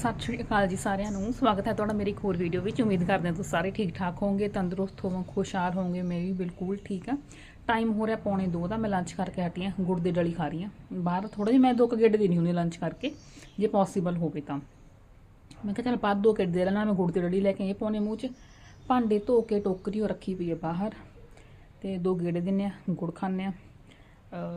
ਸਤਿ ਸ਼੍ਰੀ ਅਕਾਲ ਜੀ ਸਾਰਿਆਂ ਨੂੰ। ਸਵਾਗਤ ਹੈ ਤੁਹਾਡਾ ਮੇਰੀ ਇੱਕ ਹੋਰ ਵੀਡੀਓ ਵਿੱਚ। ਉਮੀਦ ਕਰਦੇ ਹਾਂ ਤੁਸੀਂ ਸਾਰੇ ਠੀਕ ਠਾਕ ਹੋਵੋਗੇ, ਤੰਦਰੁਸਤ ਹੋਵੋ ਖੁਸ਼ਹਾਲ ਹੋਵੋਗੇ। ਮੈਂ ਵੀ ਬਿਲਕੁਲ ਠੀਕ ਆ ਟਾਈਮ ਹੋ ਰਿਹਾ ਪੌਣੇ 2 ਦਾ। ਮੈਂ ਲੰਚ ਕਰਕੇ ਹਟੀ ਹਾਂ। ਗੁੜ ਦੀ ਡਲੀ ਖਾ ਰਹੀ ਹਾਂ। ਬਾਹਰ ਥੋੜਾ ਜਿਹਾ ਮੈਂ ਦੋ ਕੁ ਗੇੜੇ ਦੇਣੀ ਹੁੰਦੀ ਲੰਚ ਕਰਕੇ, ਜੇ ਪੋਸੀਬਲ ਹੋਵੇ ਤਾਂ। ਮੈਂ ਕਿਹਾ ਚੱਲ ਬਾਅਦ ਦੋ ਗੇੜੇ ਦੇ ਲੈਣਾ, ਮੈਂ ਗੁੜ ਦੀ ਡਲੀ ਲੈ ਕੇ ਇਹ ਪੌਣੇ ਮੂੰਹ 'ਚ। ਭਾਂਡੇ ਧੋ ਕੇ ਟੋਕਰੀ ਉਹ ਰੱਖੀ ਪਈ ਹੈ ਬਾਹਰ। ਤੇ ਦੋ ਗੇੜੇ ਦਿੰਨੇ ਆ ਗੁੜ ਖਾਂਦੇ ਆ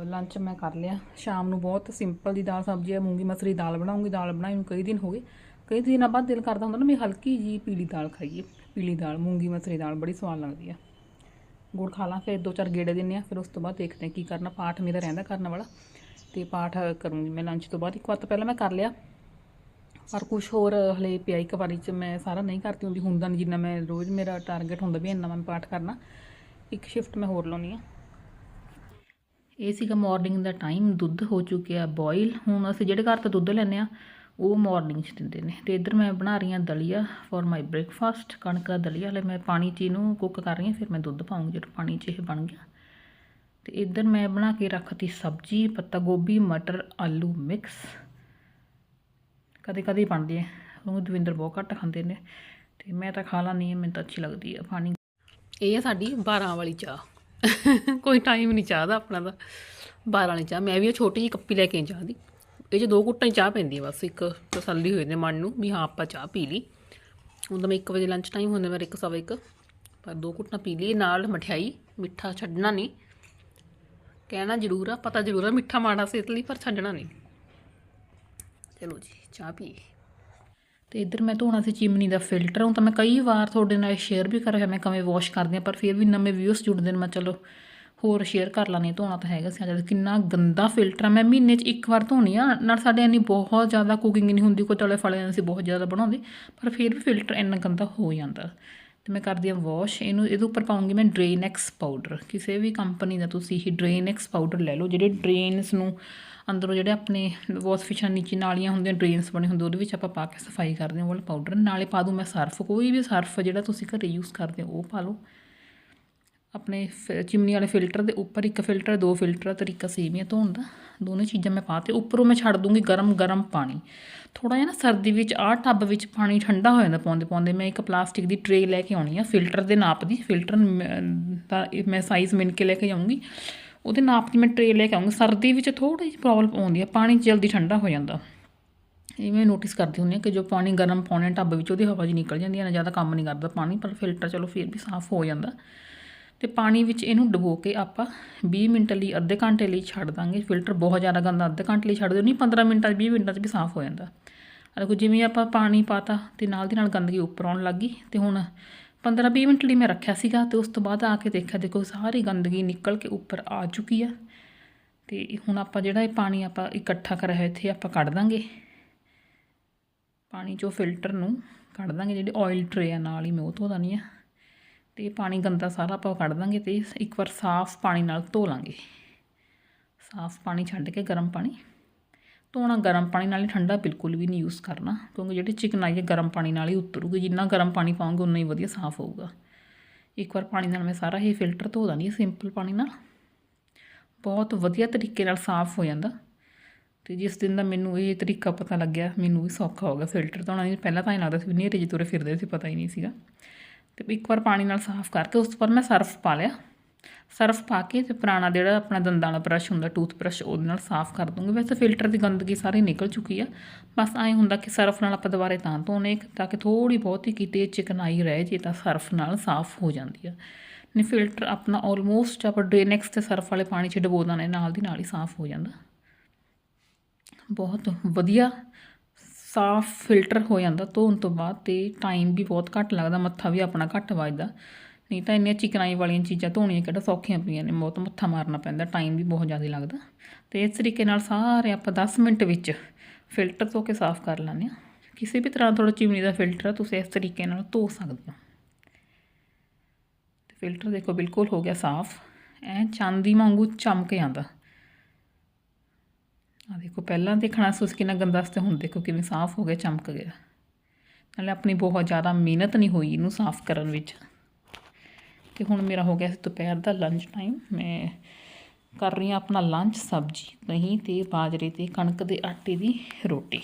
ਲੰਚ ਮੈਂ ਕਰ ਲਿਆ। ਸ਼ਾਮ ਨੂੰ ਬਹੁਤ ਸਿੰਪਲ ਦੀ ਦਾਲ ਸਬਜ਼ੀ ਹੈ, ਮੂੰਗੀ ਮਸਰੀ ਦਾਲ ਬਣਾਉਂਗੀ। ਦਾਲ ਬਣਾਈ ਨੂੰ ਕਈ ਦਿਨ ਹੋ ਗਏ। ਕਈ ਦਿਨਾਂ ਬਾਅਦ ਦਿਲ ਕਰਦਾ ਹੁੰਦਾ ਨਾ ਮੈਂ ਹਲਕੀ ਜੀ ਪੀਲੀ ਦਾਲ ਖਾਈਏ। ਪੀਲੀ ਦਾਲ, ਮੂੰਗੀ ਮਸਰੀ ਦਾਲ ਬੜੀ ਸਵਾਦ ਲੱਗਦੀ ਆ। ਗੁੜ ਖਾ ਲਾਂ, ਫਿਰ ਦੋ ਚਾਰ ਗੇੜੇ ਦਿੰਨੇ ਆ, ਫਿਰ ਉਸ ਤੋਂ ਬਾਅਦ ਦੇਖਦੇ ਆ ਕੀ ਕਰਨਾ। ਪਾਠ ਮੇਰਾ ਰਹਿੰਦਾ ਕਰਨ ਵਾਲਾ। ਤੇ ਪਾਠ ਕਰੂੰਗੀ ਮੈਂ ਲੰਚ ਤੋਂ ਬਾਅਦ। ਇੱਕ ਵਾਰ ਤਾਂ ਪਹਿਲਾਂ ਮੈਂ ਕਰ ਲਿਆ। ਪਰ ਕੁਝ ਹੋਰ ਹਲੇ ਪਿਆਈ ਕਵਾਰੀ ਚ ਮੈਂ ਸਾਰਾ ਨਹੀਂ ਕਰਦੀ ਹੁੰਦੀ। ਹੁੰਦਾ ਨਹੀਂ ਜਿੰਨਾ ਮੈਂ ਰੋਜ਼ ਮੇਰਾ ਟਾਰਗੇਟ ਹੁੰਦਾ ਵੀ ਇੰਨਾ ਮੈਂ ਪਾਠ ਕਰਨਾ। ਇੱਕ ਸ਼ਿਫਟ ਮੈਂ ਹੋਰ ਲਾਉਣੀ ਆ। ਇਹ ਸੀਗਾ ਮਾਰਨਿੰਗ ਦਾ ਟਾਈਮ ਦੁੱਧ ਹੋ ਚੁੱਕਿਆ ਬੋਇਲ ਹੁਣ ਅਸੀਂ ਜਿਹੜੇ ਘਰ ਤੋਂ ਦੁੱਧ ਲੈਂਦੇ ਆ ਉਹ ਮਾਰਨਿੰਗ 'ਚ ਦਿੰਦੇ ਨੇ। ਤੇ ਇੱਧਰ ਮੈਂ ਬਣਾ ਰਹੀ ਹਾਂ ਦਲੀਆ ਫॉर ਮਾਈ ਬ੍ਰੇਕਫਾਸਟ ਕਣਕ ਦਾ ਦਲੀਆ, ਹਲੇ ਮੈਂ ਪਾਣੀ 'ਚ ਇਹਨੂੰ ਕੁੱਕ ਕਰ ਰਹੀ ਹਾਂ, ਫਿਰ ਮੈਂ ਦੁੱਧ ਪਾਉਂਗੀ ਜਦੋਂ ਪਾਣੀ 'ਚ ਇਹ ਬਣ ਗਿਆ। ਤੇ ਇੱਧਰ ਮੈਂ ਬਣਾ ਕੇ ਰੱਖਤੀ ਸਬਜ਼ੀ, ਪੱਤਾ ਗੋਭੀ, ਮਟਰ, ਆਲੂ ਮਿਕਸ ਕਦੇ ਕਦੇ ਬਣਦੀ ਹੈ ਉਹ ਦਵਿੰਦਰ ਬਹੁਤ ਘੱਟ ਖਾਂਦੇ ਨੇ। ਤੇ ਮੈਂ ਤਾਂ ਖਾ ਲਾਂਦੀ ਹਾਂ, ਮੈਨੂੰ ਤਾਂ ਅੱਛੀ ਲੱਗਦੀ ਹੈ ਪਾਣੀ ਇਹ ਹੈ ਸਾਡੀ 12 ਵਾਲੀ ਚਾਹ। ਕੋਈ ਟਾਈਮ ਨਹੀਂ ਚਾਹਦਾ ਆਪਣਾ ਦਾ। 12 ਵਾਲੀ ਚਾਹ, ਮੈਂ ਵੀ ਉਹ ਛੋਟੀ ਜਿਹੀ ਕੱਪੀ ਲੈ ਕੇ ਆਈ ਚਾਹ ਦੀ। ਇਹ 'ਚ ਦੋ ਘੁੱਟਾਂ ਹੀ ਚਾਹ ਪੈਂਦੀ ਹੈ ਬਸ, ਇੱਕ ਤਸੱਲੀ ਹੋਏ ਨੇ ਮਨ ਨੂੰ ਵੀ ਹਾਂ, ਆਪਾਂ ਚਾਹ ਪੀ ਲਈ। ਹੁਣ ਤਾਂ ਮੈਂ 1 ਵਜੇ ਲੰਚ ਟਾਈਮ ਹੁੰਦਾ ਮੇਰੇ 1 ਸਵਾ ਇੱਕ, ਪਰ ਦੋ ਘੁੱਟਾਂ ਪੀ ਲਈ ਨਾਲ ਮਠਿਆਈ, ਮਿੱਠਾ ਛੱਡਣਾ ਨਹੀਂ ਕਹਿਣਾ ਜ਼ਰੂਰ ਆ, ਪਤਾ ਜ਼ਰੂਰ ਆ, ਮਿੱਠਾ ਮਾੜਾ ਸਿਹਤ ਲਈ, ਪਰ ਛੱਡਣਾ ਨਹੀਂ ਚਲੋ ਜੀ, ਚਾਹ ਪੀਏ। ਤੇ ਇੱਧਰ ਮੈਂ ਧੋਣਾ ਸੀ ਚਿਮਨੀ ਦਾ ਫਿਲਟਰ, ਹੁਣ ਤਾਂ ਮੈਂ ਕਈ ਵਾਰ ਤੁਹਾਡੇ ਨਾਲ ਸ਼ੇਅਰ ਵੀ ਕਰਿਆ ਮੈਂ ਕਿਵੇਂ ਵਾਸ਼ ਕਰਦੀ ਹਾਂ, ਪਰ ਫਿਰ ਵੀ ਨਵੇਂ ਵਿਊਸ ਜੁੜਦੇ ਨੇ, ਮੈਂ ਚਲੋ ਹੋਰ ਸ਼ੇਅਰ ਕਰ ਲਾਂਗੇ ਧੋਣਾ ਤਾਂ ਹੈਗਾ ਸੀ, ਅੱਜ ਕਿੰਨਾ ਗੰਦਾ ਫਿਲਟਰ ਆ, ਮੈਂ ਮਹੀਨੇ 'ਚ ਇੱਕ ਵਾਰ ਧੋਣੀ ਆ, ਨਾਲ ਸਾਡੇ ਇੰਨੀ ਬਹੁਤ ਜ਼ਿਆਦਾ ਕੁਕਿੰਗ ਨਹੀਂ ਹੁੰਦੀ, ਕੋਈ ਤਲੇ ਫਲੇ ਅਸੀਂ ਬਹੁਤ ਜ਼ਿਆਦਾ ਬਣਾਉਂਦੇ, ਪਰ ਫਿਰ ਵੀ ਫਿਲਟਰ ਇੰਨਾ ਗੰਦਾ ਹੋ ਜਾਂਦਾ। ਤੇ ਮੈਂ ਕਰਦੀ ਆ ਵਾਸ਼ ਇਹਨੂੰ, ਇਹਦੇ ਉੱਪਰ ਪਾਉਂਗੀ ਮੈਂ ਡਰੇਨੈਕਸ ਪਾਊਡਰ ਕਿਸੇ ਵੀ ਕੰਪਨੀ ਦਾ ਤੁਸੀਂ ਹੀ ਡਰੇਨੈਕਸ ਪਾਊਡਰ ਲੈ ਲਓ, ਜਿਹੜੇ ਡਰੇਨਸ ਨੂੰ ਅੰਦਰੋਂ ਜਿਹੜੇ ਆਪਣੇ ਵਾਸ਼ ਫਿਸ਼ਾਂ ਨੀਚੇ ਨਾਲੀਆਂ ਹੁੰਦੀਆਂ, ਡਰੇਨਸ ਬਣੇ ਹੁੰਦੇ, ਉਹਦੇ ਵਿੱਚ ਆਪਾਂ ਪਾ ਕੇ ਸਫ਼ਾਈ ਕਰਦੇ ਹਾਂ, ਉਹ ਪਾਊਡਰ ਨਾਲੇ ਪਾ ਦੂੰ ਮੈਂ ਸਰਫ, ਕੋਈ ਵੀ ਸਰਫ ਜਿਹੜਾ ਤੁਸੀਂ ਘਰੇ ਯੂਜ਼ ਕਰਦੇ ਹੋ, ਉਹ ਪਾ ਲਓ। ਆਪਣੇ ਫ- ਚਿਮਨੀ ਵਾਲੇ ਫਿਲਟਰ ਦੇ ਉੱਪਰ ਇੱਕ ਫਿਲਟਰ ਦੋ ਫਿਲਟਰ ਤਰੀਕਾ ਸੇਮ ਹੀ ਹੈ ਧੋਣ ਦਾ। ਦੋਨੇ ਚੀਜ਼ਾਂ ਮੈਂ ਪਾਤੇ ਉੱਪਰੋਂ ਮੈਂ ਛੱਡ ਦੂੰਗੀ ਗਰਮ ਗਰਮ ਪਾਣੀ। ਥੋੜਾ ਜਿਹਾ ਨਾ ਸਰਦੀ ਵਿੱਚ, ਆਹ ਟੱਬ ਵਿੱਚ ਪਾਣੀ ਠੰਡਾ ਹੋ ਜਾਂਦਾ ਪਾਉਂਦੇ ਪਾਉਂਦੇ। ਮੈਂ ਇੱਕ ਪਲਾਸਟਿਕ ਦੀ ਟਰੇ ਲੈ ਕੇ ਆਉਣੀ ਆ ਫਿਲਟਰ ਦੇ ਨਾਪ ਦੀ। ਫਿਲਟਰ ਦਾ ਮੈਂ ਸਾਈਜ਼ ਮਿਣ ਕੇ ਲੈ ਕੇ ਜਾਊਂਗੀ। ਉਹਦੇ ਨਾਪ ਦੀ ਮੈਂ ਟਰੇ ਲੈ ਕੇ ਆਉਂਗੀ। ਸਰਦੀ ਵਿੱਚ ਥੋੜੀ ਜਿਹੀ ਪ੍ਰੋਬਲਮ ਆਉਂਦੀ ਹੈ ਪਾਣੀ ਜਲਦੀ ਠੰਡਾ ਹੋ ਜਾਂਦਾ। ਇਹ ਮੈਂ ਨੋਟਿਸ ਕਰਦੀ ਹੁੰਦੀ ਹਾਂ ਕਿ ਜੋ ਪਾਣੀ ਗਰਮ ਪਾਉਣੇ ਟੱਬ ਵਿੱਚ, ਉਹਦੀ ਹਵਾ ਜੀ ਨਿਕਲ ਜਾਂਦੀ ਹੈ ਨਾ ਜ਼ਿਆਦਾ ਕੰਮ ਨਹੀਂ ਕਰਦਾ ਪਾਣੀ, ਪਰ ਫਿਲਟਰ ਚਲੋ ਫਿਰ ਵੀ ਸਾਫ਼ ਹੋ ਜਾਂਦਾ। ਤੇ ਪਾਣੀ ਵਿੱਚ ਇਹਨੂੰ ਡਬੋ ਕੇ ਆਪਾਂ 20 ਮਿੰਟ ਲਈ, ਅੱਧੇ ਘੰਟੇ ਲਈ ਛੱਡ ਦਾਂਗੇ। ਫਿਲਟਰ ਬਹੁਤ ਜ਼ਿਆਦਾ ਗੰਦਾ, ਅੱਧੇ ਘੰਟੇ ਲਈ ਛੱਡ ਦਿਓ, ਨਹੀਂ 15 ਮਿੰਟਾਂ 'ਚ 20 ਮਿੰਟਾਂ 'ਚ ਵੀ ਸਾਫ਼ ਹੋ ਜਾਂਦਾ। ਦੇਖੋ, ਜਿਵੇਂ ਆਪਾਂ ਪਾਣੀ ਪਾਤਾ ਤੇ ਨਾਲ ਦੀ ਨਾਲ ਗੰਦਗੀ ਉੱਪਰ ਆਉਣ ਲੱਗ ਗਈ ਤੇ ਹੁਣ 15-20 ਮਿੰਟ ਲਈ ਮੈਂ ਰੱਖਿਆ ਸੀਗਾ ਤੇ ਉਸ ਤੋਂ ਬਾਅਦ ਆ ਕੇ ਦੇਖਿਆ, ਦੇਖੋ ਸਾਰੀ ਗੰਦਗੀ ਨਿਕਲ ਕੇ ਉੱਪਰ ਆ ਚੁੱਕੀ ਆ। ਤੇ ਹੁਣ ਆਪਾਂ ਜਿਹੜਾ ਇਹ ਪਾਣੀ ਆਪਾਂ ਇਕੱਠਾ ਕਰਿਆ ਹੋਇਆ ਇੱਥੇ ਆਪਾਂ ਕੱਢ ਦਾਂਗੇ। ਪਾਣੀ ਚੋਂ ਫਿਲਟਰ ਨੂੰ ਕੱਢ ਦਾਂਗੇ, ਜਿਹੜੀ ਆਇਲ ਟਰੇ ਆ ਨਾਲ ਹੀ ਮੈਂ ਉਹ ਧੋ ਦਾਨੀ ਆ। ਤੇ ਇਹ ਪਾਣੀ ਗੰਦਾ ਸਾਰਾ ਆਪਾਂ ਕੱਢ ਦਾਂਗੇ ਤੇ ਇੱਕ ਵਾਰ ਸਾਫ਼ ਪਾਣੀ ਨਾਲ ਧੋ ਲਾਂਗੇ। ਸਾਫ਼ ਪਾਣੀ ਛੱਡ ਕੇ ਗਰਮ ਪਾਣੀ। ਧੋਣਾ ਗਰਮ ਪਾਣੀ ਨਾਲ ਹੀ ਠੰਡਾ ਬਿਲਕੁਲ ਵੀ ਨਹੀਂ ਯੂਜ਼ ਕਰਨਾ, ਕਿਉਂਕਿ ਜਿਹੜੀ ਚਿਕਨਾਈ ਹੈ ਗਰਮ ਪਾਣੀ ਨਾਲ ਹੀ ਉਤਰੂਗੀ, ਜਿੰਨਾ ਗਰਮ ਪਾਣੀ ਪਾਉਂਗੇ ਉਨਾ ਹੀ ਵਧੀਆ ਸਾਫ਼ ਹੋਊਗਾ। ਇੱਕ ਵਾਰ ਪਾਣੀ ਨਾਲ ਮੈਂ ਸਾਰਾ ਇਹ ਫਿਲਟਰ ਧੋ ਦਾਂਗੀ ਸਿੰਪਲ ਪਾਣੀ ਨਾਲ। ਬਹੁਤ ਵਧੀਆ ਤਰੀਕੇ ਨਾਲ ਸਾਫ਼ ਹੋ ਜਾਂਦਾ। ਤੇ ਜਿਸ ਦਿਨ ਦਾ ਮੈਨੂੰ ਇਹ ਤਰੀਕਾ ਪਤਾ ਲੱਗਿਆ, ਮੈਨੂੰ ਵੀ ਸੌਖਾ ਹੋ ਗਿਆ ਫਿਲਟਰ ਧੋਣਾ, ਨਹੀਂ ਪਹਿਲਾਂ ਤਾਂ ਇਹ ਲੱਗਦਾ ਸੀ ਨੇਰੇ ਜਿਹੇ ਤੁਰੇ ਫਿਰਦੇ ਸੀ, ਪਤਾ ਹੀ ਨਹੀਂ ਸੀਗਾ। ਤੇ ਇੱਕ ਵਾਰ ਪਾਣੀ ਨਾਲ ਸਾਫ਼ ਕਰਕੇ ਉਸ ਤੋਂ ਬਾਅਦ ਮੈਂ ਸਰਫ ਪਾ ਲਿਆ। ਸਰਫ ਪਾ ਕੇ ਤੇ ਪੁਰਾਣਾ ਜਿਹੜਾ ਆਪਣਾ ਦੰਦਾਂ ਵਾਲਾ ਬ੍ਰਸ਼ ਹੁੰਦਾ ਟੂਥ ਬ੍ਰਸ਼ ਉਹਦੇ ਨਾਲ ਸਾਫ਼ ਕਰ ਦੂੰਗੀ। ਵੈਸੇ ਫਿਲਟਰ ਦੀ ਗੰਦਗੀ ਸਾਰੀ ਨਿਕਲ ਚੁੱਕੀ ਆ। ਬਸ ਐਂ ਹੁੰਦਾ ਕਿ ਸਰਫ ਨਾਲ ਆਪਾਂ ਦੁਬਾਰੇ ਤਾਂ ਧੋਨੇ, ਤਾਂ ਕਿ ਥੋੜੀ ਬਹੁਤੀ ਕਿਤੇ ਚਿਕਨਾਈ ਰਹਿ ਜੇ ਤਾਂ ਸਰਫ ਨਾਲ ਸਾਫ਼ ਹੋ ਜਾਂਦੀ ਆ। ਨਹੀਂ ਫਿਲਟਰ ਆਪਣਾ ਆਲਮੋਸਟ ਆਪਾਂ ਡਰੇਨੈਕਸ ਤੇ ਸਰਫ ਵਾਲੇ ਪਾਣੀ 'ਚ ਡਬੋ ਦਾਨੇ ਨਾਲ ਦੀ ਨਾਲ ਹੀ ਸਾਫ਼ ਹੋ ਜਾਂਦਾ। ਬਹੁਤ ਵਧੀਆ ਸਾਫ਼ ਫਿਲਟਰ ਹੋ ਜਾਂਦਾ ਧੋਣ ਤੋਂ ਬਾਅਦ ਤੇ ਟਾਈਮ ਵੀ ਬਹੁਤ ਘੱਟ ਲੱਗਦਾ, ਮੱਥਾ ਵੀ ਆਪਣਾ ਘੱਟ ਵੱਜਦਾ। ਨਹੀਂ ਤਾਂ ਇੰਨੀਆਂ ਚਿਕਨਾਈ ਵਾਲੀਆਂ ਚੀਜ਼ਾਂ ਧੋਣੀਆਂ ਕਿਹੜਾ ਸੌਖੀਆਂ ਪਈਆਂ ਨੇ, ਬਹੁਤ ਮੱਥਾ ਮਾਰਨਾ ਪੈਂਦਾ ਟਾਈਮ ਵੀ ਬਹੁਤ ਜ਼ਿਆਦਾ ਲੱਗਦਾ। ਤੇ ਇਸ ਤਰੀਕੇ ਨਾਲ ਸਾਰੇ ਆਪਾਂ 10 ਮਿੰਟ ਵਿੱਚ ਫਿਲਟਰ ਧੋ ਕੇ ਸਾਫ਼ ਕਰ ਲੈਂਦੇ ਆ ਕਿਸੇ ਵੀ ਤਰ੍ਹਾਂ ਤੁਹਾਡਾ ਚਿਮਨੀ ਦਾ ਫਿਲਟਰ ਆ, ਤੁਸੀਂ ਇਸ ਤਰੀਕੇ ਨਾਲ ਧੋ ਸਕਦੇ ਹੋ। ਤੇ ਫਿਲਟਰ ਦੇਖੋ ਬਿਲਕੁਲ ਹੋ ਗਿਆ ਸਾਫ਼। ਐ ਚਾਂਦੀ ਵਾਂਗੂ ਚਮਕ ਜਾਂਦਾ। ਆ ਦੇਖੋ, ਪਹਿਲਾਂ ਦੇਖਣਾ ਸੀ ਉਸ ਕਿੰਨਾ ਗੰਦਾ ਸੀ ਹੁਣ ਦੇਖੋ ਕਿਵੇਂ ਸਾਫ਼ ਹੋ ਗਿਆ, ਚਮਕ ਗਿਆ। ਨਾਲੇ ਆਪਣੀ ਬਹੁਤ ਜ਼ਿਆਦਾ ਮਿਹਨਤ ਨਹੀਂ ਹੋਈ ਇਹਨੂੰ ਸਾਫ਼ ਕਰਨ ਵਿੱਚ। ਤੇ ਹੁਣ ਮੇਰਾ ਹੋ ਗਿਆ ਸੀ ਦੁਪਹਿਰ ਦਾ ਲੰਚ ਟਾਈਮ ਮੈਂ ਕਰ ਰਹੀ ਹਾਂ ਆਪਣਾ ਲੰਚ ਸਬਜ਼ੀ, ਦਹੀਂ ਤੇ ਬਾਜਰੇ ਤੇ ਕਣਕ ਦੇ ਆਟੇ ਦੀ ਰੋਟੀ।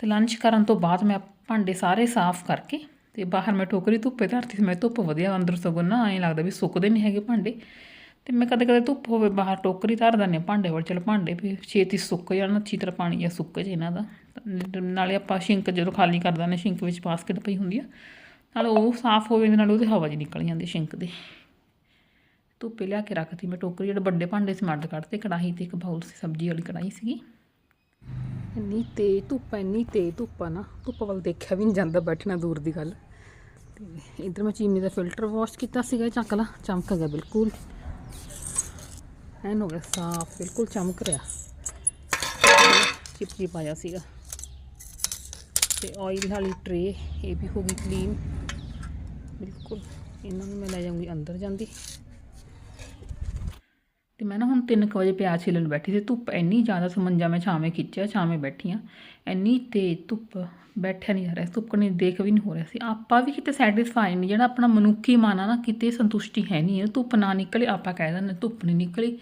ਤੇ ਲੰਚ ਕਰਨ ਤੋਂ ਬਾਅਦ ਮੈਂ ਭਾਂਡੇ ਸਾਰੇ ਸਾਫ਼ ਕਰਕੇ ਤੇ ਬਾਹਰ ਮੈਂ ਟੋਕਰੀ ਧੁੱਪੇ ਧਰਤੀ ਸੀ ਮੈਂ ਧੁੱਪ ਵਧੀਆ ਅੰਦਰ ਸਗੋਂ ਨਾ ਐਂ ਲੱਗਦਾ ਵੀ ਸੁੱਕਦੇ ਨਹੀਂ ਹੈਗੇ ਭਾਂਡੇ। ਤੇ ਮੈਂ ਕਦੇ ਕਦੇ ਧੁੱਪ ਹੋਵੇ ਬਾਹਰ ਟੋਕਰੀ ਧਰ ਦਿੰਦੇ ਹਾਂ ਭਾਂਡੇ ਵੱਲ, ਚਲ ਭਾਂਡੇ ਵੀ ਛੇਤੀ ਸੁੱਕ ਜਾਣ, ਅੱਛੀ ਤਰ੍ਹਾਂ ਪਾਣੀ ਜਾਂ ਸੁੱਕ ਜੇ ਇਹਨਾਂ ਦਾ। ਨਾਲੇ ਆਪਾਂ ਸ਼ਿੰਕ ਜਦੋਂ ਖਾਲੀ ਕਰ ਦਿੰਦੇ ਸ਼ਿੰਕ ਵਿੱਚ ਬਾਸਕਟ ਪਈ ਹੁੰਦੀ ਆ ਨਾਲ ਉਹ ਸਾਫ਼ ਹੋਵੇ ਦੇ ਨਾਲ ਉਹਦੇ ਹਵਾ ਜੀ ਨਿਕਲ ਜਾਂਦੀ ਸ਼ਿੰਕ ਦੇ। ਧੁੱਪੇ ਲਿਆ ਕੇ ਰੱਖਤੀ ਮੈਂ ਟੋਕਰੀ, ਜਿਹੜੇ ਵੱਡੇ ਭਾਂਡੇ ਸੀ ਮਰਦ ਕੱਢਤੇ ਕੜਾਹੀ ਤੇ ਇੱਕ ਬਾਉਲ ਸੀ, ਸਬਜ਼ੀ ਵਾਲੀ ਕੜਾਹੀ ਸੀਗੀ। ਇੰਨੀ ਤੇਜ਼ ਧੁੱਪ, ਇੰਨੀ ਤੇਜ਼ ਧੁੱਪ ਆ ਨਾ, ਧੁੱਪ ਵੱਲ ਦੇਖਿਆ ਵੀ ਨਹੀਂ ਜਾਂਦਾ ਬੈਠਣਾ ਦੂਰ ਦੀ ਗੱਲ। ਤੇ ਇਧਰ ਮੈਂ ਚੀਨੀ ਦਾ ਫਿਲਟਰ ਵਾਸ਼ ਕੀਤਾ ਸੀਗਾ ਚੱਕ ਲਾ, ਚਮਕ ਗਿਆ ਬਿਲਕੁਲ। ਐਨ ਹੋ ਗਿਆ ਸਾਫ਼, ਬਿਲਕੁਲ ਚਮਕ ਰਿਹਾ। ਚਿਪਚਿਪ ਆਇਆ ਸੀਗਾ। ਤੇ ਆਇਲ ਵਾਲੀ ਟਰੇ ਇਹ ਵੀ ਹੋ ਗਈ ਕਲੀਨ ਬਿਲਕੁਲ, ਇਹਨਾਂ ਨੂੰ ਮੈਂ ਲੈ ਜਾਊਂਗੀ ਅੰਦਰ ਜਾਂਦੀ। ਤੇ ਮੈਂ ਨਾ ਹੁਣ 3 ਵਜੇ ਪਿਆਜ਼ ਛਿੱਲਣ ਬੈਠੀ ਸੀ, ਧੁੱਪ ਇੰਨੀ ਜ਼ਿਆਦਾ ਸਮੰਜਾ ਮੈਂ ਛਾਵੇਂ ਖਿੱਚਿਆ, ਛਾਵੇਂ ਬੈਠੀ ਹਾਂ ਇੰਨੀ ਤੇਜ਼ ਧੁੱਪ ਬੈਠਿਆ ਨਹੀਂ ਜਾ ਰਿਹਾ, ਧੁੱਪ ਕਣੀ ਦੇਖ ਵੀ ਨਹੀਂ ਹੋ ਰਿਹਾ ਸੀ। ਆਪਾਂ ਵੀ ਕਿਤੇ ਸੈਟੀਸਫਾਈ ਨਹੀਂ ਜਿਹੜਾ ਆਪਣਾ ਮਨੁੱਖੀ ਮਨ ਆ ਨਾ, ਕਿਤੇ ਸੰਤੁਸ਼ਟੀ ਹੈ ਨਹੀਂ ਧੁੱਪ ਨਾ ਨਿਕਲੇ, ਆਪਾਂ ਕਹਿ ਦਿੰਦੇ ਧੁੱਪ ਨਹੀਂ ਨਿਕਲੀ।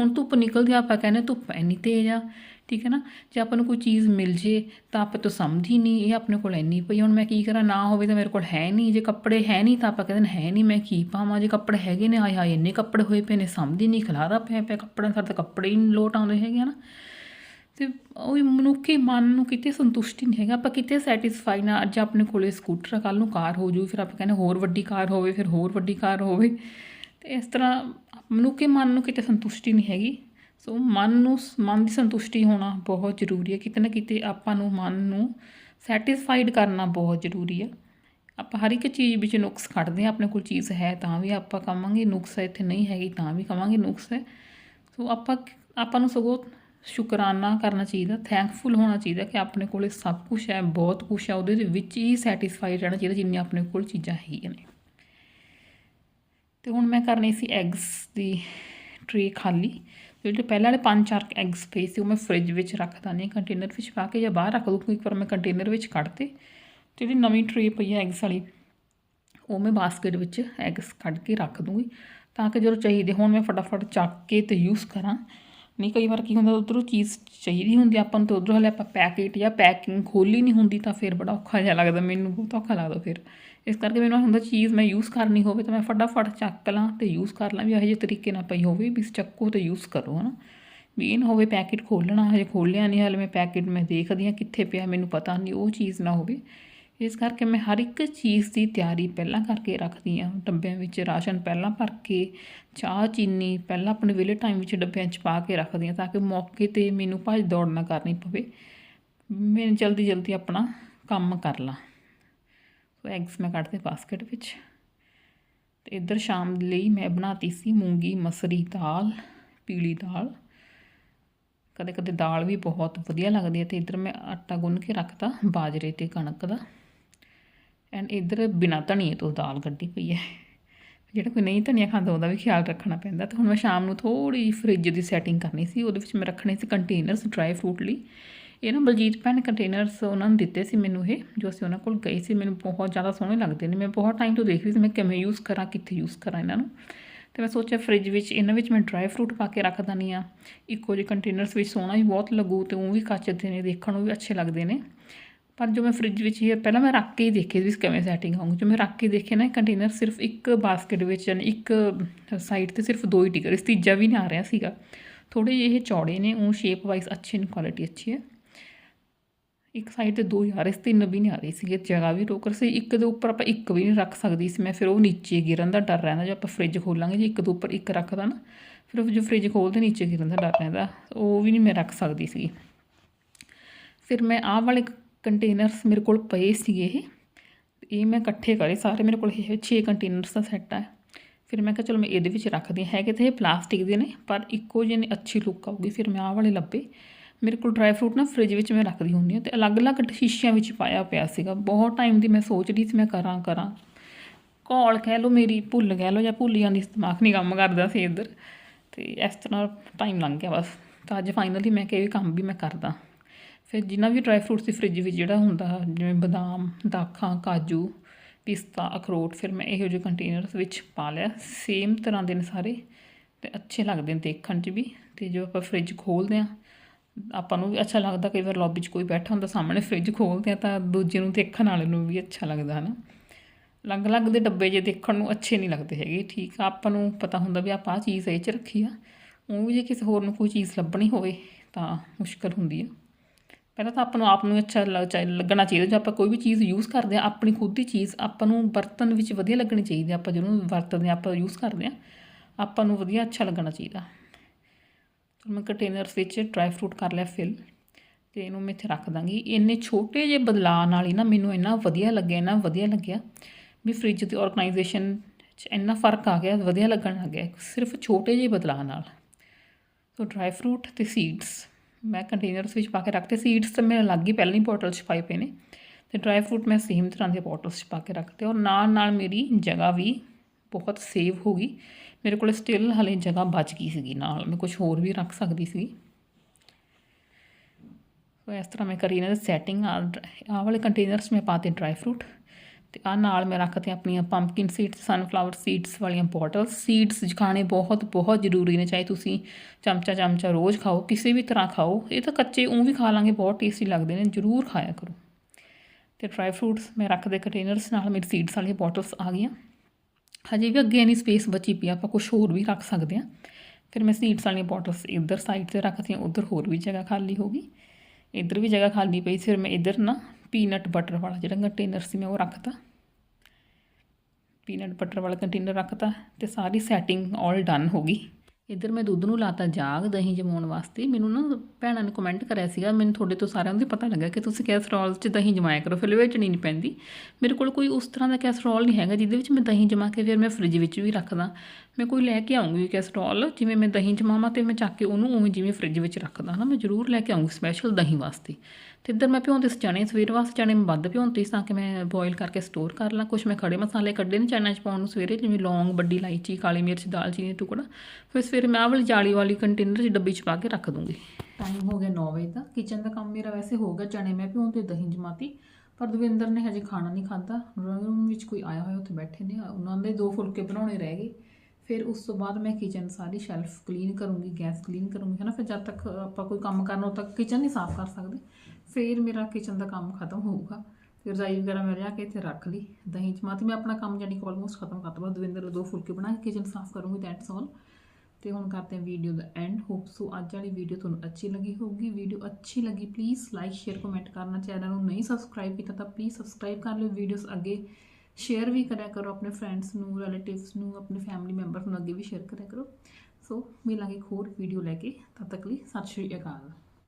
ਹੁਣ ਧੁੱਪ ਨਿਕਲਦੀ ਆਪਾਂ ਕਹਿੰਦੇ ਧੁੱਪ ਇੰਨੀ ਤੇਜ਼ ਆ ਠੀਕ ਹੈ ਨਾ? ਜੇ ਆਪਾਂ ਨੂੰ ਕੋਈ ਚੀਜ਼ ਮਿਲ ਜੇ ਤਾਂ ਆਪਾਂ ਤੋਂ ਸਮਝ ਹੀ ਨਹੀਂ, ਇਹ ਆਪਣੇ ਕੋਲ ਇੰਨੀ ਪਈ ਹੁਣ ਮੈਂ ਕੀ ਕਰਾਂ? ਨਾ ਹੋਵੇ ਤਾਂ ਮੇਰੇ ਕੋਲ ਹੈ ਨਹੀਂ। ਜੇ ਕੱਪੜੇ ਹੈ ਨਹੀਂ ਤਾਂ ਆਪਾਂ ਕਹਿੰਦੇ ਹੈ ਨਹੀਂ, ਮੈਂ ਕੀ ਪਾਵਾਂ? ਜੇ ਕੱਪੜੇ ਹੈਗੇ ਨੇ ਆਏ ਹਾਏ, ਇੰਨੇ ਕੱਪੜੇ ਹੋਏ ਪਏ ਨੇ, ਸਮਝ ਹੀ ਨਹੀਂ, ਖਲਾਰਾ ਪਿਆ ਪਿਆ, ਕੱਪੜਿਆਂ ਸਾਡੇ ਤਾਂ ਕੱਪੜੇ ਹੀ ਨਹੀਂ ਲੋਟ ਆਉਂਦੇ ਹੈਗੇ ਨਾ। ਤੇ ਉਹ ਮਨੁੱਖੀ ਮਨ ਨੂੰ ਕਿਤੇ ਸੰਤੁਸ਼ਟੀ ਨਹੀਂ ਹੈਗਾ। ਆਪਾਂ ਕਿਤੇ ਸੈਟੀਸਫਾਈ ਨਾ, ਅੱਜ ਆਪਣੇ ਕੋਲੇ ਸਕੂਟਰ ਆ ਕੱਲ ਨੂੰ ਕਾਰ ਹੋ ਜੂ, ਫਿਰ ਆਪਾਂ ਕਹਿੰਦੇ ਹੋਰ ਵੱਡੀ ਕਾਰ ਹੋਵੇ, ਫਿਰ ਹੋਰ ਵੱਡੀ ਕਾਰ ਹੋਵੇ। ਤੇ ਇਸ ਤਰ੍ਹਾਂ ਮਨੁੱਖੀ ਮਨ ਨੂੰ ਕਿਤੇ ਸੰਤੁਸ਼ਟੀ ਨਹੀਂ ਹੈਗੀ। ਸੋ ਮਨ ਨੂੰ ਮਨ ਦੀ ਸੰਤੁਸ਼ਟੀ ਹੋਣਾ ਬਹੁਤ ਜ਼ਰੂਰੀ ਹੈ। ਕਿਤੇ ਨਾ ਕਿਤੇ ਆਪਾਂ ਨੂੰ ਮਨ ਨੂੰ ਸੈਟੀਸਫਾਈਡ ਕਰਨਾ ਬਹੁਤ ਜ਼ਰੂਰੀ ਹੈ। ਆਪਾਂ ਹਰ ਇੱਕ ਚੀਜ਼ ਵਿੱਚ ਨੁਕਸ ਕੱਢਦੇ ਹਾਂ, ਆਪਣੇ ਕੋਲ ਚੀਜ਼ ਹੈ ਤਾਂ ਵੀ ਆਪਾਂ ਕਵਾਂਗੇ ਨੁਕਸ ਹੈ ਇੱਥੇ ਨਹੀਂ ਹੈਗੀ ਤਾਂ ਵੀ ਕਵਾਂਗੇ ਨੁਕਸ ਹੈ। ਸੋ ਆਪਾਂ ਆਪਾਂ ਨੂੰ ਸਗੋਂ ਸ਼ੁਕਰਾਨਾ ਕਰਨਾ ਚਾਹੀਦਾ ਥੈਂਕਫੁਲ ਹੋਣਾ ਚਾਹੀਦਾ ਕਿ ਆਪਣੇ ਕੋਲੇ ਸਭ ਕੁਝ ਹੈ, ਬਹੁਤ ਕੁਝ ਹੈ, ਉਹਦੇ ਵਿੱਚ ਹੀ ਸੈਟੀਸਫਾਈਡ ਰਹਿਣਾ ਚਾਹੀਦਾ ਜਿੰਨੀਆਂ ਆਪਣੇ ਕੋਲ ਚੀਜ਼ਾਂ ਹੈਗੀਆਂ ਨੇ। ਤੇ ਹੁਣ ਮੈਂ ਕਰਨੀ ਸੀ ਐਗਸ ਦੀ ਟਰੇ ਖਾਲੀ। ਜਿਹੜੇ ਪਹਿਲਾਂ ਵਾਲੇ ਪੰਜ ਚਾਰ ਐਗਸ ਪਏ ਸੀ, ਉਹ ਮੈਂ ਫ੍ਰਿਜ ਵਿੱਚ ਰੱਖਦਾ ਨਹੀਂ ਕੰਟੇਨਰ ਵਿੱਚ ਪਾ ਕੇ ਜਾਂ ਬਾਹਰ ਰੱਖ ਦੂੰ ਇੱਕ ਵਾਰ ਮੈਂ ਕੰਟੇਨਰ ਵਿੱਚ ਕੱਢਤੇ। ਤੇ ਜਿਹੜੀ ਨਵੀਂ ਟਰੇ ਪਈ ਹੈ ਐਗਸ ਵਾਲੀ, ਉਹ ਮੈਂ ਬਾਸਕਟ ਵਿੱਚ ਐਗਸ ਕੱਢ ਕੇ ਰੱਖ ਦੂੰਗੀ ਤਾਂ ਕਿ ਜਦੋਂ ਚਾਹੀਦੇ ਹੋਣ ਮੈਂ ਫਟਾਫਟ ਚੱਕ ਕੇ ਤੇ ਯੂਜ਼ ਕਰਾਂ। ਨਹੀਂ, ਕਈ ਵਾਰ ਕੀ ਹੁੰਦਾ, ਉਧਰੋਂ ਚੀਜ਼ ਚਾਹੀਦੀ ਹੁੰਦੀ ਆਪਾਂ ਨੂੰ ਤੇ ਉਧਰੋਂ ਹਲੇ ਆਪਾਂ ਪੈਕੇਟ ਜਾਂ ਪੈਕਿੰਗ ਖੋਲੀ ਨਹੀਂ ਹੁੰਦੀ, ਤਾਂ ਫਿਰ ਬੜਾ ਔਖਾ ਜਿਹਾ ਲੱਗਦਾ ਮੈਨੂੰ, ਬਹੁਤ ਔਖਾ ਲੱਗਦਾ ਫਿਰ। ਇਸ ਕਰਕੇ ਮੈਨੂੰ ਹੁੰਦਾ ਚੀਜ਼ ਮੈਂ ਯੂਜ਼ ਕਰਨੀ ਹੋਵੇ ਤਾਂ ਮੈਂ ਫਟਾਫਟ ਚੱਕ ਲਾਂ ਤੇ ਯੂਜ਼ ਕਰ ਲਾਂ ਵੀ ਇਹੋ ਜਿਹੇ ਤਰੀਕੇ ਨਾਲ ਪਈ ਹੋਵੇ ਵੀ ਚੱਕੋ ਤੇ ਯੂਜ਼ ਕਰੋ, ਹਨਾ। ਵੀ ਇਹ ਨਾ ਹੋਵੇ ਪੈਕੇਟ ਖੋਲਣਾ, ਹਜੇ ਖੋਲਿਆ ਨਹੀਂ ਹਲੇ ਮੈਂ ਪੈਕੇਟ ਮੈਂ ਦੇਖਦੀ ਹਾਂ ਕਿੱਥੇ ਪਿਆ, ਮੈਨੂੰ ਪਤਾ ਨਹੀਂ ਉਹ ਚੀਜ਼ ਨਾ ਹੋਵੇ। ਇਸ ਕਰਕੇ ਮੈਂ ਹਰ ਇੱਕ ਚੀਜ਼ ਦੀ ਤਿਆਰੀ ਪਹਿਲਾਂ ਕਰਕੇ ਰੱਖਦੀ ਹਾਂ, ਡੱਬਿਆਂ ਵਿੱਚ ਰਾਸ਼ਨ ਪਹਿਲਾਂ ਭਰ ਕੇ, ਚਾਹ, ਚੀਨੀ ਪਹਿਲਾਂ ਆਪਣੇ ਵਿਲੇ ਟਾਈਮ ਵਿੱਚ ਡੱਬਿਆਂ 'ਚ ਪਾ ਕੇ ਰੱਖਦੀ ਹਾਂ ਤਾਂ ਕਿ ਮੌਕੇ 'ਤੇ ਮੈਨੂੰ ਭੱਜ ਦੌੜ ਨਾ ਕਰਨੀ ਪਵੇ। ਮੈਂ ਜਲਦੀ ਜਲਦੀ ਆਪਣਾ ਕੰਮ ਕਰ ਲਾਂ। ਐਗਸ ਮੈਂ ਕੱਢਦੇ ਬਾਸਕਟ ਵਿੱਚ ਤੇ ਇੱਧਰ ਸ਼ਾਮ ਲਈ ਮੈਂ ਬਣਾਤੀ ਸੀ ਮੂੰਗੀ, ਮਸਰੀ ਦਾਲ, ਪੀਲੀ ਦਾਲ। ਕਦੇ ਕਦੇ ਦਾਲ ਵੀ ਬਹੁਤ ਵਧੀਆ ਲੱਗਦੀ ਹੈ ਤੇ ਇੱਧਰ ਮੈਂ ਆਟਾ ਗੁੰਨ ਕੇ ਰੱਖਤਾ ਬਾਜਰੇ ਤੇ ਕਣਕ ਦਾ। ਐਂਡ ਇੱਧਰ ਬਿਨਾ ਧਨੀਏ ਤੋਂ ਦਾਲ ਕੱਢੀ ਪਈ ਹੈ। ਜਿਹੜਾ ਕੋਈ ਨਹੀਂ ਧਨੀਆ ਖਾਂਦਾ ਉਹਦਾ ਵੀ ਖਿਆਲ ਰੱਖਣਾ ਪੈਂਦਾ ਤੇ ਹੁਣ ਮੈਂ ਸ਼ਾਮ ਨੂੰ ਥੋੜੀ ਫ੍ਰਿਜ ਦੀ ਸੈਟਿੰਗ ਕਰਨੀ ਸੀ, ਉਹਦੇ ਵਿੱਚ ਮੈਂ ਰੱਖਣੇ ਸੀ ਕੰਟੇਨਰਸ ਡਰਾਈ ਫਰੂਟ ਲਈ। ਇਹ ਨਾ ਬਲਜੀਤ ਭੈਣ ਕੰਟੇਨਰਸ ਉਹਨਾਂ ਨੇ ਦਿੱਤੇ ਸੀ ਮੈਨੂੰ ਇਹ, ਜੋ ਅਸੀਂ ਉਹਨਾਂ ਕੋਲ ਗਏ ਸੀ, ਮੈਨੂੰ ਬਹੁਤ ਜ਼ਿਆਦਾ ਸੋਹਣੇ ਲੱਗਦੇ ਨੇ। ਮੈਂ ਬਹੁਤ ਟਾਈਮ ਤੋਂ ਦੇਖ ਰਹੀ ਸੀ ਮੈਂ ਕਿਵੇਂ ਯੂਜ਼ ਕਰਾਂ, ਕਿੱਥੇ ਯੂਜ਼ ਕਰਾਂ ਇਹਨਾਂ ਨੂੰ। ਤੇ ਮੈਂ ਸੋਚਿਆ ਫ੍ਰਿਜ ਵਿੱਚ ਇਹਨਾਂ ਵਿੱਚ ਮੈਂ ਡਰਾਈ ਫਰੂਟ ਪਾ ਕੇ ਰੱਖ ਦਿੰਦੀ ਆ ਇੱਕੋ ਜਿਹੇ ਕੰਟੇਨਰਸ ਵਿੱਚ ਸੋਹਣਾ ਹੀ ਬਹੁਤ ਲੱਗੂ ਤੇ ਉਹ ਵੀ ਕੱਚ ਦੇ ਨੇ, ਦੇਖਣ ਨੂੰ ਵੀ ਅੱਛੇ ਲੱਗਦੇ ਨੇ। ਪਰ ਜੋ ਮੈਂ ਫ੍ਰਿਜ ਵਿੱਚ ਹੀ ਪਹਿਲਾਂ ਮੈਂ ਰੱਖ ਕੇ ਹੀ ਦੇਖੇ ਵੀ ਕਿਵੇਂ ਸੈਟਿੰਗ ਆਉਂਗੀ ਜੋ ਮੈਂ ਰੱਖ ਕੇ ਦੇਖੇ ਨਾ ਕੰਟੇਨਰ ਸਿਰਫ ਇੱਕ ਬਾਸਕਟ ਵਿੱਚ ਯਾਨੀ ਇੱਕ ਸਾਈਡ ਤੇ ਸਿਰਫ ਦੋ ਹੀ ਟਿਕਰ ਇਸ ਤੀਜਾ ਵੀ ਨਹੀਂ ਆ ਰਿਹਾ ਸੀਗਾ। ਥੋੜੇ ਜਿਹੇ ਇਹ ਚੌੜੇ ਨੇ, ਉਹ ਸ਼ੇਪ ਵਾਈਜ਼ ਅੱਛੇ ਨੇ ਕੁਆਲਿਟੀ ਅੱਛੀ ਹੈ। ਇੱਕ ਸਾਈਡ ਤੇ ਦੋ ਹੀ ਆ ਰਹੇ ਸੀ ਤਿੰਨ ਵੀ ਨਹੀਂ ਆ ਰਹੀ ਸੀਗੇ, ਜਗ੍ਹਾ ਵੀ ਰੋਕਰ ਸੀ। ਇੱਕ ਦੇ ਉੱਪਰ ਆਪਾਂ ਇੱਕ ਵੀ ਨਹੀਂ ਰੱਖ ਸਕਦੀ ਸੀ ਮੈਂ, ਫਿਰ ਉਹ ਨੀਚੇ ਗਿਰਨ ਦਾ ਡਰ ਰਹਿੰਦਾ, ਜੇ ਆਪਾਂ ਫ੍ਰਿਜ ਖੋਲਾਂਗੇ, ਜੇ ਇੱਕ ਦੇ ਉੱਪਰ ਇੱਕ ਰੱਖਦਾ ਨਾ, ਫਿਰ ਉਹ ਜੋ ਫ੍ਰਿਜ ਖੋਲਦੇ ਨੀਚੇ ਗਿਰਨ ਦਾ ਡਰ ਰਹਿੰਦਾ, ਉਹ ਵੀ ਨਹੀਂ ਮੈਂ ਰੱਖ ਸਕਦੀ ਸੀ ਫਿਰ ਮੈਂ ਆਹ ਵਾਲੇ ਕੰਟੇਨਰਸ ਮੇਰੇ ਕੋਲ ਪਏ ਸੀਗੇ ਇਹ ਇਹ ਮੈਂ ਇਕੱਠੇ ਕਰੇ ਸਾਰੇ, ਮੇਰੇ ਕੋਲ ਇਹ 6 ਕੰਟੇਨਰਸ ਦਾ ਸੈੱਟ ਹੈ ਫਿਰ ਮੈਂ ਕਿਹਾ, ਚਲੋ ਮੈਂ ਇਹਦੇ ਵਿੱਚ ਰੱਖਦੀ ਹਾਂ। ਹੈਗੇ ਤੇ ਇਹ ਪਲਾਸਟਿਕ ਦੇ ਨੇ, ਪਰ ਇੱਕੋ ਜਿਹੀ ਨੇ, ਅੱਛੀ ਲੁੱਕ ਆਊਗੀ। ਫਿਰ ਮੈਂ ਆਹ ਵਾਲੇ ਲੱਭੇ। ਮੇਰੇ ਕੋਲ ਡਰਾਈ ਫਰੂਟ ਨਾ ਫ੍ਰਿਜ ਵਿੱਚ ਮੈਂ ਰੱਖਦੀ ਹੁੰਦੀ ਹਾਂ ਤੇ ਅਲੱਗ-ਅਲੱਗ ਸ਼ੀਸ਼ਿਆਂ ਵਿੱਚ ਪਾਇਆ ਪਿਆ ਸੀਗਾ। ਬਹੁਤ ਟਾਈਮ ਦੀ ਮੈਂ ਸੋਚ ਰਹੀ ਸੀ ਮੈਂ ਕਰਾਂ ਕਰਾਂ। ਘੋਲ ਕਹਿ ਲਓ ਮੇਰੀ, ਭੁੱਲ ਕਹਿ ਲਓ ਜਾਂ ਭੁੱਲ ਜਾਂਦੀ ਸੀ ਦਿਮਾਗ ਨਹੀਂ ਕੰਮ ਕਰਦਾ ਸੀ ਇੱਧਰ। ਤੇ ਇਸ ਤਰ੍ਹਾਂ ਟਾਈਮ ਲੰਘ ਗਿਆ ਬਸ। ਤਾਂ ਅੱਜ ਫਾਈਨਲੀ ਮੈਂ ਕਿਹਾ ਇਹ ਕੰਮ ਵੀ ਮੈਂ ਕਰਦਾ। ਫਿਰ ਜਿੰਨਾ ਵੀ ਡਰਾਈ ਫਰੂਟ ਸੀ ਫ੍ਰਿਜ ਵਿੱਚ ਜਿਹੜਾ ਹੁੰਦਾ, ਜਿਵੇਂ ਬਦਾਮ, ਦਾਖਾਂ, ਕਾਜੂ, ਪਿਸਤਾ, ਅਖਰੋਟ, ਫਿਰ ਮੈਂ ਇਹੋ ਜਿਹੇ ਕੰਟੇਨਰਸ ਵਿੱਚ ਪਾ ਲਿਆ। ਸੇਮ ਤਰ੍ਹਾਂ ਦੇ ਨੇ ਸਾਰੇ। ਤੇ ਅੱਛੇ ਲੱਗਦੇ ਨੇ ਦੇਖਣ 'ਚ ਵੀ। ਤੇ ਜੋ ਆਪਾਂ ਫ੍ਰਿਜ ਖੋਲਦੇ ਆ ਆਪਾਂ ਨੂੰ ਵੀ ਅੱਛਾ ਲੱਗਦਾ, ਕਈ ਵਾਰ ਲੌਬੀ 'ਚ ਕੋਈ ਬੈਠਾ ਹੁੰਦਾ, ਸਾਹਮਣੇ ਫ੍ਰਿਜ ਖੋਲ੍ਹਦੇ ਆ ਤਾਂ ਦੂਜੇ ਨੂੰ ਦੇਖਣ ਵਾਲੇ ਨੂੰ ਵੀ ਅੱਛਾ ਲੱਗਦਾ, ਹਨਾ ਅਲੱਗ-ਅਲੱਗ ਦੇ ਡੱਬੇ ਜੇ ਦੇਖਣ ਨੂੰ ਅੱਛੇ ਨਹੀਂ ਲੱਗਦੇ ਹੈਗੇ, ਠੀਕ ਆ, ਆਪਾਂ ਨੂੰ ਪਤਾ ਹੁੰਦਾ ਵੀ ਆਪਾਂ ਆਹ ਚੀਜ਼ ਇਹ 'ਚ ਰੱਖੀ ਆ ਉਹ ਵੀ ਜੇ ਕਿਸੇ ਹੋਰ ਨੂੰ ਕੋਈ ਚੀਜ਼ ਲੱਭਣੀ ਹੋਵੇ ਤਾਂ ਮੁਸ਼ਕਲ ਹੁੰਦੀ ਆ ਪਹਿਲਾਂ ਤਾਂ ਆਪਾਂ ਨੂੰ ਆਪ ਨੂੰ ਅੱਛਾ ਲੱਗਣਾ ਚਾਹੀਦਾ, ਜੇ ਆਪਾਂ ਕੋਈ ਵੀ ਚੀਜ਼ ਯੂਜ਼ ਕਰਦੇ ਆ, ਆਪਣੀ ਖੁਦ ਦੀ ਚੀਜ਼ ਆਪਾਂ ਨੂੰ ਵਰਤਣ ਵਿੱਚ ਵਧੀਆ ਲੱਗਣੀ ਚਾਹੀਦੀ ਆ। ਆਪਾਂ ਜਿਹਨੂੰ ਵਰਤਦੇ ਆ, ਆਪਾਂ ਯੂਜ਼ ਕਰਦੇ ਆ, ਆਪਾਂ ਨੂੰ ਵਧੀਆ ਅੱਛਾ ਲੱਗਣਾ ਚਾਹੀਦਾ ਤਾਂ ਮੈਂ ਕੰਟੇਨਰਸ ਵਿੱਚ ਡਰਾਈ ਫਰੂਟ ਕਰ ਲਿਆ ਫਿਲ ਤੇ ਇਹਨੂੰ ਮੈਂ ਇੱਥੇ ਰੱਖ ਦਾਂਗੀ। ਇੰਨੇ ਛੋਟੇ ਜਿਹੇ ਬਦਲਾਅ ਨਾਲ ਹੀ ਨਾ ਮੈਨੂੰ ਇੰਨਾ ਵਧੀਆ ਲੱਗਿਆ, ਇੰਨਾ ਵਧੀਆ ਲੱਗਿਆ ਵੀ ਫ੍ਰਿਜ ਦੀ ਆਰਗੇਨਾਈਜੇਸ਼ਨ 'ਚ ਇੰਨਾ ਫ਼ਰਕ ਆ ਗਿਆ, ਵਧੀਆ ਲੱਗਣ ਲੱਗ ਗਿਆ, ਸਿਰਫ ਛੋਟੇ ਜਿਹੇ ਬਦਲਾਅ ਨਾਲ। ਸੋ ਡਰਾਈ ਫਰੂਟ ਤੇ ਸੀਡਸ ਮੈਂ ਕੰਟੇਨਰਸ ਵਿੱਚ ਪਾ ਕੇ ਰੱਖਤੇ। ਸੀਡਸ ਤਾਂ ਮੈਂ ਅਲੱਗ ਹੀ ਪਹਿਲਾਂ ਹੀ ਬੋਟਲ 'ਚ ਪਾਏ ਪਏ ਨੇ ਤੇ ਡਰਾਈ ਫਰੂਟ ਮੈਂ ਸੇਮ ਤਰ੍ਹਾਂ ਦੇ ਬੋਟਲਸ 'ਚ ਪਾ ਕੇ ਰੱਖਤੇ। ਔਰ ਨਾਲ ਨਾਲ ਮੇਰੀ ਜਗ੍ਹਾ ਵੀ ਬਹੁਤ ਸੇਵ ਹੋ ਗਈ। ਮੇਰੇ ਕੋਲ ਸਟਿਲ ਹਲੇ ਜਗ੍ਹਾ ਬਚ ਗਈ ਸੀਗੀ ਨਾਲ, ਮੈਂ ਕੁਝ ਹੋਰ ਵੀ ਰੱਖ ਸਕਦੀ ਸੀ ਸੋ ਇਸ ਤਰ੍ਹਾਂ ਮੈਂ ਕਰੀ ਇਹਨਾਂ ਦੀ ਸੈਟਿੰਗ ਆਹ ਵਾਲੇ ਕੰਟੇਨਰਸ ਮੈਂ ਪਾਤੇ ਡਰਾਈ ਫਰੂਟ ਤੇ ਆ ਨਾਲ ਮੈਂ ਰੱਖਤੇ ਆਪਣੀਆਂ ਪੰਪਕਿਨ ਸੀਡਸ ਸਨਫਲਾਵਰ ਸੀਡਸ ਵਾਲੀਆਂ ਬੋਟਲਸ ਸੀਡਸ ਖਾਣੇ ਬਹੁਤ ਬਹੁਤ ਜ਼ਰੂਰੀ ਨੇ, ਚਾਹੇ ਤੁਸੀਂ ਚਮਚਾ ਚਮਚਾ ਰੋਜ਼ ਖਾਓ, ਕਿਸੇ ਵੀ ਤਰ੍ਹਾਂ ਖਾਓ, ਇਹ ਤਾਂ ਕੱਚੇ ਉਂ ਵੀ ਖਾ ਲਾਂਗੇ, ਬਹੁਤ ਟੇਸਟੀ ਲੱਗਦੇ ਨੇ, ਜ਼ਰੂਰ ਖਾਇਆ ਕਰੋ। ਤੇ ਡਰਾਈ ਫਰੂਟਸ ਮੈਂ ਰੱਖਦੇ ਕੰਟੇਨਰਸ ਨਾਲ, ਮੇਰੀ ਸੀਡਸ ਵਾਲੀਆਂ ਬੋਟਲਸ ਆ ਗਈਆਂ। ਹਜੇ ਵੀ ਅੱਗੇ ਨਹੀਂ ਸਪੇਸ ਬਚੀ ਪਈ ਆਪਾਂ ਕੁਝ ਹੋਰ ਵੀ ਰੱਖ ਸਕਦੇ ਹਾਂ ਫਿਰ ਮੈਂ ਸੀਡਸ ਵਾਲੀਆਂ ਬੋਟਲਸ ਇੱਧਰ ਸਾਈਡ ਤੇ ਰੱਖਤੀਆਂ, ਉੱਧਰ ਹੋਰ ਵੀ ਜਗ੍ਹਾ ਖਾਲੀ ਹੋ ਗਈ। ਇੱਧਰ ਵੀ ਜਗ੍ਹਾ ਖਾਲੀ ਪਈ ਫਿਰ ਮੈਂ ਇੱਧਰ ਨਾ ਪੀਨਟ ਬਟਰ ਵਾਲਾ ਜਿਹੜਾ ਕੰਟੇਨਰ ਸੀ ਮੈਂ ਉਹ ਰੱਖਤਾ। ਪੀਨਟ ਬਟਰ ਵਾਲਾ ਕੰਟੇਨਰ ਰੱਖਤਾ ਤੇ ਸਾਰੀ ਸੈਟਿੰਗ ਆਲ ਡਨ ਹੋ ਗਈ। ਇੱਧਰ ਮੈਂ ਦੁੱਧ ਨੂੰ ਲਾਤਾ ਜਾਗ ਦਹੀਂ ਜਮਾਉਣ ਵਾਸਤੇ। ਮੈਨੂੰ ਨਾ ਭੈਣਾਂ ਨੇ ਕਮੈਂਟ ਕਰਿਆ ਸੀਗਾ, ਮੈਨੂੰ ਤੁਹਾਡੇ ਤੋਂ ਸਾਰਿਆਂ ਨੂੰ ਪਤਾ ਲੱਗਾ ਕਿ ਤੁਸੀਂ ਕੈਸਰੋਲ 'ਚ ਦਹੀਂ ਜਮਾਇਆ ਕਰੋ, ਫਿਰ ਵੇਚਣੀ ਨਹੀਂ ਪੈਂਦੀ। ਮੇਰੇ ਕੋਲ ਕੋਈ ਉਸ ਤਰ੍ਹਾਂ ਦਾ ਕੈਸਰੋਲ ਨਹੀਂ ਹੈਗਾ, ਜਿਹਦੇ ਵਿੱਚ ਮੈਂ ਦਹੀਂ ਜਮਾ ਕੇ ਫਿਰ ਮੈਂ ਫ੍ਰਿਜ ਵਿੱਚ ਵੀ ਰੱਖਦਾ। ਮੈਂ ਕੋਈ ਲੈ ਕੇ ਆਉਂਗੀ ਕੈਸਰੋਲ ਜਿਵੇਂ ਮੈਂ ਦਹੀਂ ਜਮਾਵਾਂ ਤੇ ਮੈਂ ਚੱਕ ਕੇ ਉਹਨੂੰ ਉਵੇਂ ਜਿਵੇਂ ਫ੍ਰਿਜ ਵਿੱਚ ਰੱਖਦਾ ਨਾ, ਮੈਂ ਜ਼ਰੂਰ ਲੈ ਕੇ ਆਉਂਗੀ ਸਪੈਸ਼ਲ ਦਹੀਂ ਵਾਸਤੇ। ਤੇ ਇੱਧਰ ਮੈਂ ਭਿਉਂਦੇ ਸੀ ਚਣੇ ਸਵੇਰ ਵਾਸਤੇ ਚਣੇ ਮੈਂ ਵੱਧ ਭਿਉਂਤੇ ਸੀ ਤਾਂ ਕਿ ਮੈਂ ਬੋਇਲ ਕਰਕੇ ਸਟੋਰ ਕਰ ਲਾਂ। ਕੁਝ ਮੈਂ ਖੜੇ ਮਸਾਲੇ ਕੱਢੇ ਨੇ ਚਣਿਆਂ 'ਚ ਪਾਉਣ ਨੂੰ ਸਵੇਰੇ, ਜਿਵੇਂ ਲੌਂਗ, ਵੱਡੀ ਇਲਾਇਚੀ, ਕਾਲੀ ਮਿਰਚ, ਦਾਲਚੀਨੀ, ਟੁਕੜਾ। ਫਿਰ ਸਵੇਰੇ ਮੈਂ ਆਹ ਵਾਲੀ ਜਾਲੀ ਵਾਲੀ ਕੰਟੇਨਰ 'ਚ ਡੱਬੀ 'ਚ ਪਾ ਕੇ ਰੱਖ ਦੂੰਗੀ। ਟਾਈਮ ਹੋ ਗਿਆ 9 ਵਜੇ ਦਾ ਕਿਚਨ ਦਾ ਕੰਮ ਮੇਰਾ ਵੈਸੇ ਹੋ ਗਿਆ ਚਣੇ ਮੈਂ ਭਿਉਂਤੇ ਦਹੀਂ ਜਮਾਤੀ। ਪਰ ਦਵਿੰਦਰ ਨੇ ਹਜੇ ਖਾਣਾ ਨਹੀਂ ਖਾਦਾ ਰੂਮ ਵਿੱਚ ਕੋਈ ਆਇਆ ਹੋਇਆ, ਉੱਥੇ ਬੈਠੇ ਨੇ। ਉਹਨਾਂ ਦੇ ਦੋ ਫੁਲਕੇ ਬਣਾਉਣੇ ਰਹਿ ਗਏ। ਫਿਰ ਉਸ ਤੋਂ ਬਾਅਦ ਮੈਂ ਕਿਚਨ ਸਾਰੀ ਸ਼ੈਲਫ ਕਲੀਨ ਕਰੂੰਗੀ, ਗੈਸ ਕਲੀਨ ਕਰੂੰਗੀ ਹੈ ਨਾ ਫਿਰ ਜਦ ਤੱਕ ਆਪਾਂ ਕੋਈ ਕੰਮ ਕਰਨਾ, ਉਦੋਂ ਤੱਕ ਕਿਚਨ ਨਹੀਂ ਸਾਫ਼ ਕਰ ਸਕਦੇ। ਫਿਰ ਮੇਰਾ ਕਿਚਨ ਦਾ ਕੰਮ ਖਤਮ ਹੋਊਗਾ। ਫਿਰ ਰਜਾਈ ਵਗੈਰਾ ਮੈਂ ਲਿਆ ਕੇ ਇੱਥੇ ਰੱਖ ਲਈ। ਦਹੀਂ ਜਮਾਤੀ ਮੈਂ ਆਪਣਾ ਕੰਮ ਜਾਨੀ ਕਿ ਆਲਮੋਸਟ ਖਤਮ ਕਰਤਾ। ਬਸ ਦਵਿੰਦਰ ਲਈ ਦੋ ਫੁਲਕੇ ਬਣਾ ਕੇ ਕਿਚਨ ਸਾਫ਼ ਕਰੂੰਗੀ ਦੈਟਸ ਆਲ ਤੇ ਹੁਣ ਕਰਦੇ ਹਾਂ ਵੀਡੀਓ ਦਾ ਐਂਡ ਹੋਪ ਸੋ ਅੱਜ ਵਾਲੀ ਵੀਡੀਓ ਤੁਹਾਨੂੰ ਅੱਛੀ ਲੱਗੀ ਹੋਊਗੀ। ਵੀਡੀਓ ਅੱਛੀ ਲੱਗੀ ਪਲੀਜ਼ ਲਾਈਕ ਸ਼ੇਅਰ ਕਮੈਂਟ ਕਰਨਾ। ਚੈਨਲ ਨੂੰ ਨਹੀਂ ਸਬਸਕ੍ਰਾਈਬ ਕੀਤਾ ਤਾਂ ਪਲੀਜ਼ ਸਬਸਕ੍ਰਾਈਬ ਕਰ ਲਿਓ। ਵੀਡੀਓਜ਼ ਅੱਗੇ ਸ਼ੇਅਰ ਵੀ ਕਰਿਆ ਕਰੋ, ਆਪਣੇ ਫਰੈਂਡਸ ਨੂੰ ਰਿਲੇਟਿਵਸ ਨੂੰ, ਆਪਣੇ ਫੈਮਿਲੀ ਮੈਂਬਰਸ ਨੂੰ ਅੱਗੇ ਵੀ ਸ਼ੇਅਰ ਕਰਿਆ ਕਰੋ। ਸੋ ਮਿਲਾਂਗੇ ਇੱਕ ਹੋਰ ਵੀਡੀਓ ਲੈ ਕੇ। ਤਦ ਤੱਕ ਲਈ ਸਤਿ ਸ਼੍ਰੀ ਅਕਾਲ।